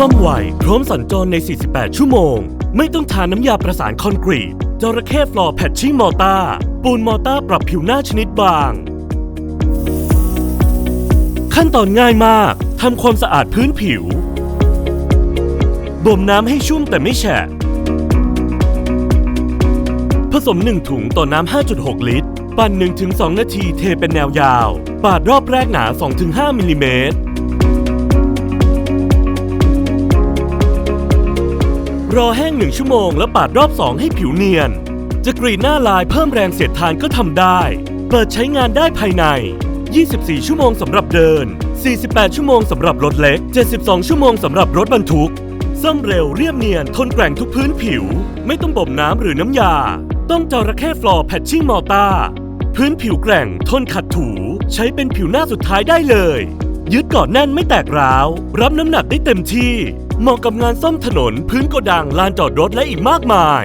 ซ่อมไวพร้อมสัญจรใน 48 ชั่วโมง ไม่ต้องทาน้ำยาประสานคอนกรีตจระเข้ฟลอร์แพทชิ่งมอต้าปูนมอต้าปรับผิวหน้าชนิดบาง ขั้นตอนง่ายมากทำความสะอาดพื้นผิวบ่มน้ำให้ชุ่มแต่ไม่แฉะ ผสม 1 ถุงต่อน้ำ 5.6 ลิตร ปั่น 1-2 นาทีเทเป็นแนวยาว ปาดรอบแรกหนา 2-5 มิลลิเมตร รอแห้ง 1 ชั่วโมง แล้วปาดรอบ 2 ให้ผิวเนียน จะกรีดหน้าลายเพิ่มแรงเสียดทานก็ทำได้ เปิดใช้งานได้ภายใน 24 ชั่วโมงสำหรับเดิน 48 ชั่วโมงสำหรับรถเล็ก 72 ชั่วโมงสำหรับรถบรรทุกซ่อมเร็วเรียบเนียนทนแกร่งทุกพื้นผิว ไม่ต้องบ่มน้ำหรือน้ำยา ต้องจระเข้ฟลอร์แพทชิ่งมอต้าพื้นผิวแกร่งทนขัดถู ใช้เป็นผิวหน้าสุดท้ายได้เลย ยึดเกาะแน่นไม่แตกร้าว รับน้ำหนักได้เต็มที่ เหมาะกับงานซ่อมถนน พื้นโกดังลานจอดรถและอีกมากมาย